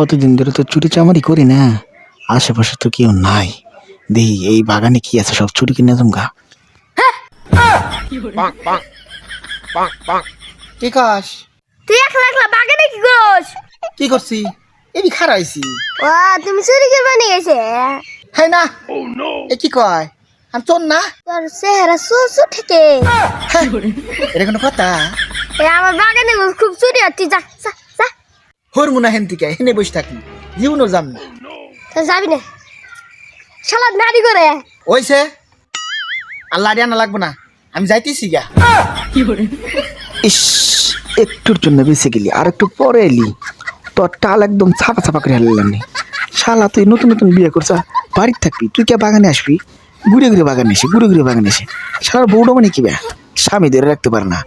কতদিন ধরে তো চুরি চামারি করি না? আশেপাশে তো কেউ নাই। দেই এই বাগানে কি আছে সব চুরি কিনে তোমরা কি কাস? তুই একলা একলা বাগানে কি করস? কি করছি? এবি খারাইছি ও তুমি চুরি করবা নিয়ে গেছে? হাই না। এ কি কয়? আমি তোর না? তোর চেহারা সুসু থেকে হ্যাঁ, এটা কোনো কথা? এ আমার বাগানে খুব চুরি হচ্ছে যা। হর মুনা হেন থেকে হেনে বসে থাকি জীবনও যাম না। তো যাবি না। শালা নারী করে। ওইছে। আল্লাহ আনা লাগবো না। আমি যাইতেছি গা। ইস একটুর জন্য বেঁচে গেলি আর একটু পরে এলি। তোর টাল একদম ছাপা ছাপা করে হারলাম নি। শালা তুই নতুন নতুন বিয়ে করছা বাড়ির থাকবি তুই কে বাগানে আসবি? ঘুরে ঘুরে বাগানে এসে ঘুরে ঘুরে বাগানে এসে। শালার বউটা মানে কি ব্যা স্বামী ধরে রাখতে পারে না।